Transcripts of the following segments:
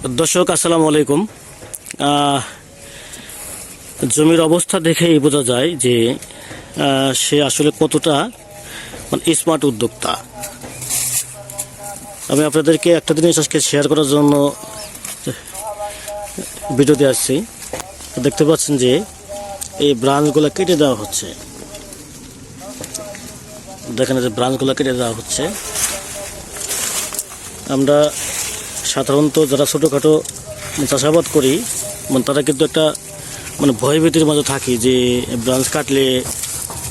দর্শক, আসসালামু আলাইকুম। জমির অবস্থা দেখেই বোঝা যায় যে সে আসলে কতটা মানে স্মার্ট উদ্যোক্তা। আমি আপনাদেরকে একটা জিনিস আজকে শেয়ার করার জন্য ভিডিওতে আসছি। দেখতে পাচ্ছেন যে, এই ব্রাঞ্চগুলো কেটে দেওয়া হচ্ছে। দেখেন যে ব্রাঞ্চগুলো কেটে দেওয়া হচ্ছে। আমরা সাধারণত যারা ছোটোখাটো চাষাবাদ করি মানে তারা কিন্তু একটা মানে ভয়ভীতির মাঝে থাকি যে, ব্রাঞ্চ কাটলে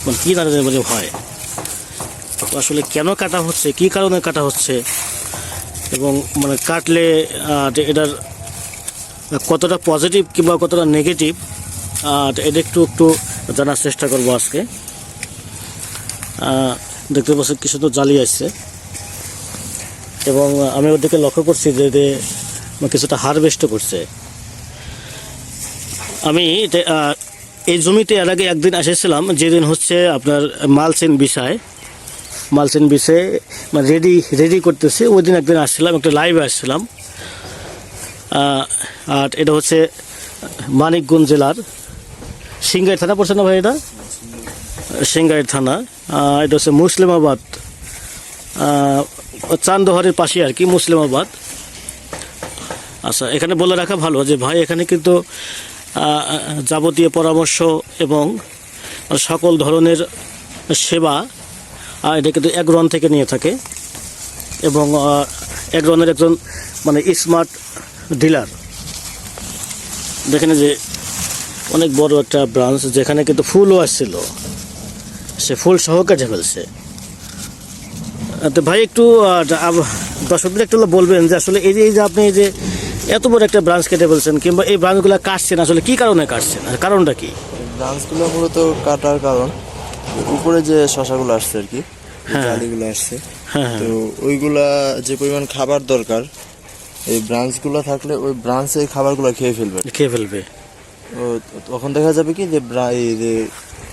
মানে কী না জানি মানে ভয়? তো আসলে কেন কাটা হচ্ছে, কী কারণে কাটা হচ্ছে? এবং মানে কাটলে এটার, কতটা পজিটিভ কিংবা কতটা নেগেটিভ এটা একটু একটু জানার চেষ্টা করব আজকে। দেখতে পাচ্ছি কিছু তো জ্বালি আসছে এবং আমি ওদিকে লক্ষ্য করছি যে কিছুটা হারভেস্টও করছে। আমি এই জমিতে এর আগে একদিন এসেছিলাম, যেদিন হচ্ছে আপনার মালচিন বিষয়। মালচিন বিষয়ে মানে রেডি রেডি করতেছে। ওই দিন একদিন আসছিলাম, একটা লাইভে আসছিলাম। আর এটা হচ্ছে মানিকগঞ্জ জেলার সিংগাই থানা পড়ছে না ভাই এটা? সিংগাই থানা। এটা হচ্ছে মুসলিমাবাদ। চান্দহরের পাশে আর কি, মুসলিমাবাদ। আচ্ছা এখানে বলে রাখা ভালো যে ভাই, এখানে কিন্তু যাবতীয় পরামর্শ এবং সকল ধরনের সেবা এটা কিন্তু একরন থেকে নিয়ে থাকে এবং একরনের একজন মানে স্মার্ট ডিলার দেখেন যে, অনেক বড় একটা ব্রাঞ্চ যেখানে কিন্তু ফুলও আসছিল। সে ফুল সহকারে ফেলছে। তো ভাই একটু দর্শকদের একটু বলবেন যে আসলে এই যে এই যে আপনি যে এত বড় একটা ব্রাঞ্চ কেটে ফেলছেন কিংবা এই ব্রাঞ্চগুলো কাটছেন আসলে কি কারণে কাটছেন? আর কারণটা কি? ব্রাঞ্চগুলো মূলত কাটার কারণ উপরে যে শশাগুলো আসছে আর কি হ্যাঁ। জালিগুলো আসছে হ্যাঁ হ্যাঁ। তো ওইগুলা যে পরিমাণ খাবার দরকার এই ব্রাঞ্চগুলো থাকলে ওই ব্রাঞ্চে খাবারগুলো খেয়ে ফেলবে। খেয়ে ফেলবে। তখন দেখা যাবে কি যে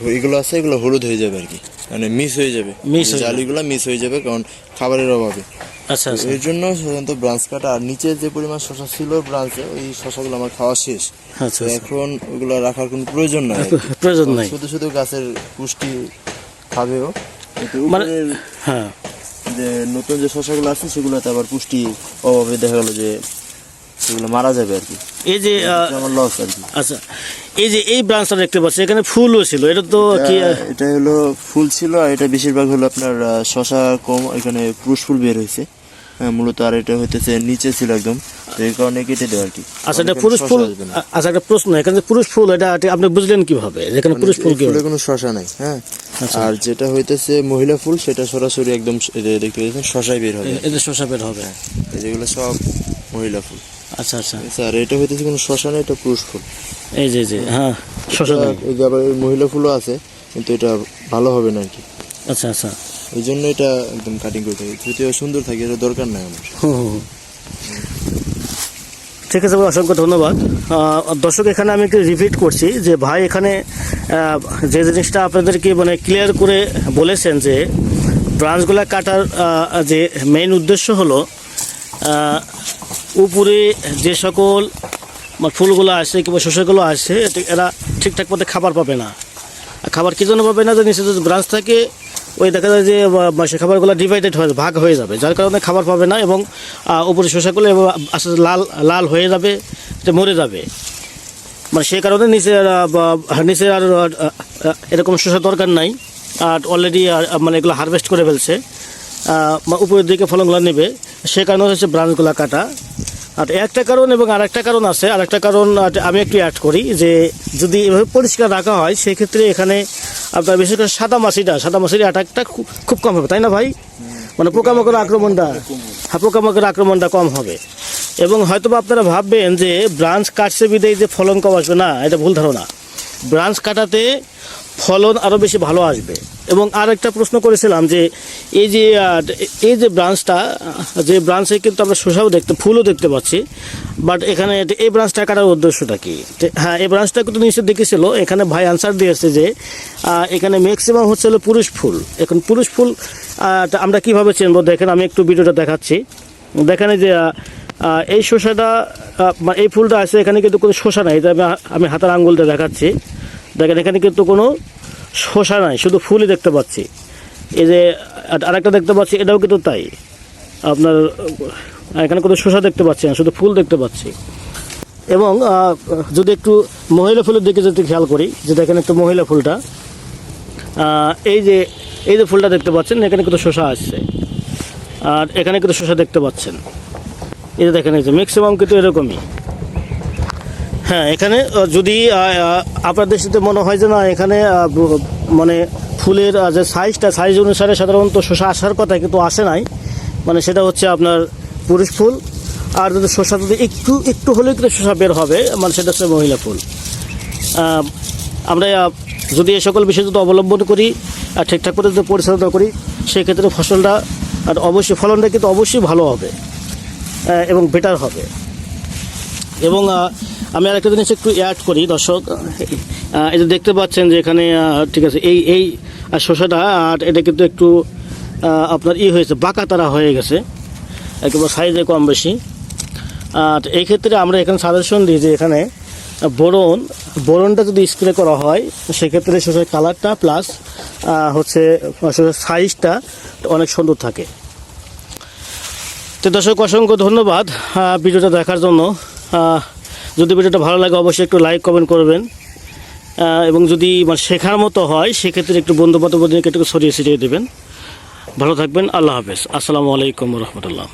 এগুলো আছে এগুলো হলুদ হয়ে যাবে আর কি। মানে মিস হয়ে যাবে। যাবে। জালিগুলো মিস হয়ে যাবে কারণ খাবারের অভাবে। আচ্ছা আচ্ছা। এর জন্য সাধারণত ব্রাঞ্চ কাটা আর নিচে যে পরিমাণ শশা ছিল ব্রাঞ্চে ওই শশাগুলো আমার খাওয়া শেষ। আচ্ছা আচ্ছা। এখন ওগুলো রাখার কোনো প্রয়োজন নাই। প্রয়োজন নাই। শুধু শুধু গাছের পুষ্টি খাবেও মানে হ্যাঁ। যে নতুন যে শশাগুলো আছে সেগুলোতে আবার পুষ্টি অভাবে দেখা গেলো যে সেগুলো মারা যাবে আর কি। এই যে আমার লস আর কি। আচ্ছা এই যে এই ব্রাঞ্চটা দেখতে পাচ্ছি এখানে ফুলও ছিল এটা তো কি এটা- এটা হলো ফুল ছিল আর এটা বেশিরভাগ হলো আপনার শশা কম এখানে পুরুষ ফুল বের হয়েছে। হ্যাঁ, মূলত আর এটা হইতেছে নিচে ছিল একদম তো এই কারণে কেটে দেওয়া আর কি। আচ্ছা এটা পুরুষ ফুল। আচ্ছা একটা প্রশ্ন এখানে পুরুষ ফুল এটা আপনি বুঝলেন কীভাবে? যেখানে পুরুষ ফুল ফুলে কোনো শশা নাই হ্যাঁ। আচ্ছা। আর যেটা হইতেছে মহিলা ফুল সেটা সরাসরি একদম দেখতে পাচ্ছেন শশাই বের হবে। এদের শসা বের হবে। এই যেগুলো সব মহিলা ফুল। আচ্ছা আচ্ছা। স্যার এটা হইতেছে কোনো শশা না এটা পুরুষ ফুল। এই যে যে হ্যাঁ আর এই যে আবার মহিলা ফুলও আছে কিন্তু এটা ভালো হবে না আর কি। আচ্ছা আচ্ছা। এই জন্য এটা একদম কাটিং করতে হবে যদিও সুন্দর থাকে এটা দরকার নাই আমার। ঠিক আছে অসংখ্য ধন্যবাদ। দর্শক এখানে আমি একটু রিপিট করছি যে ভাই এখানে যে জিনিসটা আপনাদেরকে মানে ক্লিয়ার করে বলেছেন যে ব্রাঞ্চগুলো কাটার যে মেইন উদ্দেশ্য হলো উপরে যে সকল মানে ফুলগুলো আসে কিংবা শস্যগুলো এতে- এরা ঠিকঠাক মতো খাবার পাবে না। খাবার কী জন্য পাবে না? যে নিচে যদি ব্রাঞ্চ থাকে, ওই দেখা যায় যে সে খাবারগুলো ডিভাইডেড হয়ে, ভাগ হয়ে যাবে। যার কারণে খাবার পাবে না এবং উপরে শসাগুলো এবং আস্তে লাল লাল হয়ে যাবে মরে যাবে। মানে সেই কারণে নিচে নিচে আর এরকম শসা দরকার নাই। আর অলরেডি মানে এগুলো হারভেস্ট করে ফেলছে। উপরের দিকে ফলনগুলো নেবে। সে কারণে হচ্ছে ব্রাঞ্চগুলো কাটা। আর একটা কারণ এবং আরেকটা কারণ আছে, আরেকটা কারণ আমি একটু অ্যাড করি যে যদি এভাবে পরিষ্কার রাখা হয়, সেক্ষেত্রে এখানে আপনার বিশেষ করে সাদা মাছিটা, সাদা মাছির অ্যাটাকটা খুব কম হবে, তাই না ভাই? মানে পোকামাকড় আক্রমণটা হ্যাঁ পোকামাকড় আক্রমণটা কম হবে। এবং হয়তো আপনারা ভাববেন যে ব্রাঞ্চ কাটছে বিদেই যে ফলন কম আসবে, না, এটা ভুল ধারণা। ব্রাঞ্চ কাটাতে ফলন আরও বেশি ভালো আসবে। এবং আর একটা প্রশ্ন করেছিলাম যে এই যে এই যে ব্রাঞ্চটা যে ব্রাঞ্চে কিন্তু আমরা শসাও দেখতে, ফুলও দেখতে পাচ্ছি বাট এখানে এই ব্রাঞ্চটা কাটার উদ্দেশ্যটা কি? হ্যাঁ এই ব্রাঞ্চটা কিন্তু নিশ্চয় দেখেছিল, এখানে ভাই আনসার দিয়েছে যে এখানে ম্যাক্সিমাম হচ্ছে হলো পুরুষ ফুল। এখন পুরুষ ফুল আমরা কীভাবে চিনবো? দেখেন, আমি একটু ভিডিওটা দেখাচ্ছি। দেখেন যে এই মানে এই ফুলটা আছে, এখানে কিন্তু কোনো শসা নাই, এটা আমি হাতের আঙ্গুল দিয়ে দেখাচ্ছি। দেখেন, এখানে কিন্তু কোনো শসা নাই, শুধু ফুলই দেখতে পাচ্ছি। এই যে আর- আরেকটা দেখতে পাচ্ছি, এটাও কিন্তু তাই। আপনার, এখানে কোনো শসা দেখতে পাচ্ছি না, শুধু ফুল দেখতে পাচ্ছি। এবং যদি একটু মহিলা ফুলের দিকে যদি খেয়াল করি, যে দেখেন একটু মহিলা ফুলটা। এই যে এই যে ফুলটা দেখতে পাচ্ছেন, এখানে কিন্তু শসা আসছে। আর এখানে কিন্তু শসা দেখতে পাচ্ছেন। এই যে দেখেন, এই যে ম্যাক্সিমাম কিন্তু এরকমই। হ্যাঁ এখানে যদি আপনাদের সাথে মনে হয় যে না, এখানে মানে ফুলের যে সাইজটা সাইজ অনুসারে সাধারণত শসা আসার কথা কিন্তু আসে নাই। মানে সেটা হচ্ছে আপনার পুরুষ ফুল, আর যদি শসা যদি একটু একটু হলেও কিন্তু শসা বের হবে মানে সেটা হচ্ছে মহিলা ফুল। আমরা যদি এই সকল বিষয় যদি অবলম্বন করি, আর ঠিকঠাক করে যদি পরিচালনা করি, সেক্ষেত্রে ফসলটা, আর অবশ্যই ফলনটা কিন্তু অবশ্যই ভালো হবে এবং বেটার হবে। এবং আমি আরেকটা জিনিস একটু অ্যাড করি, দর্শক। এই যে দেখতে পাচ্ছেন যে এখানে ঠিক আছে, এই এই শসাটা, আর এটা কিন্তু একটু আপনার ই হয়েছে বাঁকা তারা হয়ে গেছে। একেবারে সাইজে কম বেশি। আর এই ক্ষেত্রে আমরা এখানে সাজেশন দিই যে এখানে, বোরন, বোরনটা যদি স্প্রে করা হয়, সেক্ষেত্রে শসার কালারটা প্লাস হচ্ছে, শসার সাইজটা অনেক সুন্দর থাকে। তো দর্শক, অসংখ্য ধন্যবাদ ভিডিওটা দেখার জন্য। যদি ভিডিওটা ভালো লাগে, অবশ্যই একটু লাইক কমেন্ট করবেন। এবং যদি মানে শেখার মতো হয়, সেক্ষেত্রে একটু বন্ধু বান্ধবদেরকে একটু ছড়িয়ে ছিটিয়ে দেবেন। ভালো থাকবেন, আল্লাহ হাফেজ। আসসালামু আলাইকুম রহমতুল্লাহ।